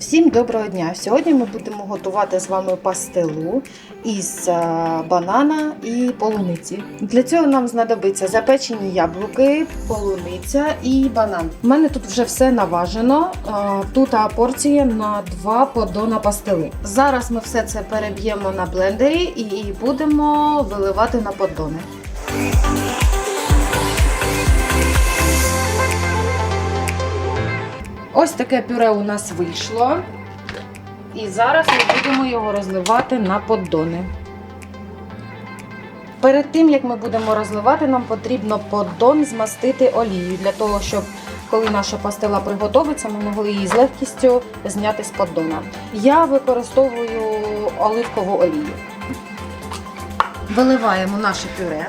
Всім доброго дня! Сьогодні ми будемо готувати з вами пастилу із е, банана і полуниці. Для цього нам знадобиться запечені яблуки, полуниця і банан. У мене тут вже все наважено. Е, Тут порція на 2 подона пастили. Зараз ми все це переб'ємо на блендері і будемо виливати на поддони. Ось таке пюре у нас вийшло. І зараз ми будемо його розливати на поддони. Перед тим, як ми будемо розливати, нам потрібно поддон змастити олією, для того, щоб коли наша пастила приготовиться, ми могли її з легкістю зняти з поддона. Я використовую оливкову олію. Виливаємо наше пюре,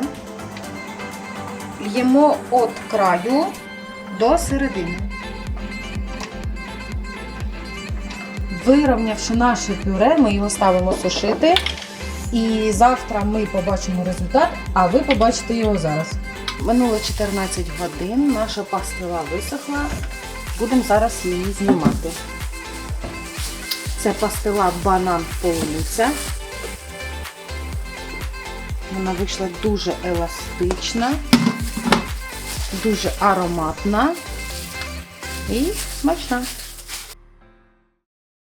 л'ємо від краю до середини. Вирівнявши наше пюре, ми його ставимо сушити. І завтра ми побачимо результат, а ви побачите його зараз. Минуло 14 годин, наша пастила висохла. Будемо зараз її знімати. Це пастила банан полуниця. Вона вийшла дуже еластична, дуже ароматна і смачна.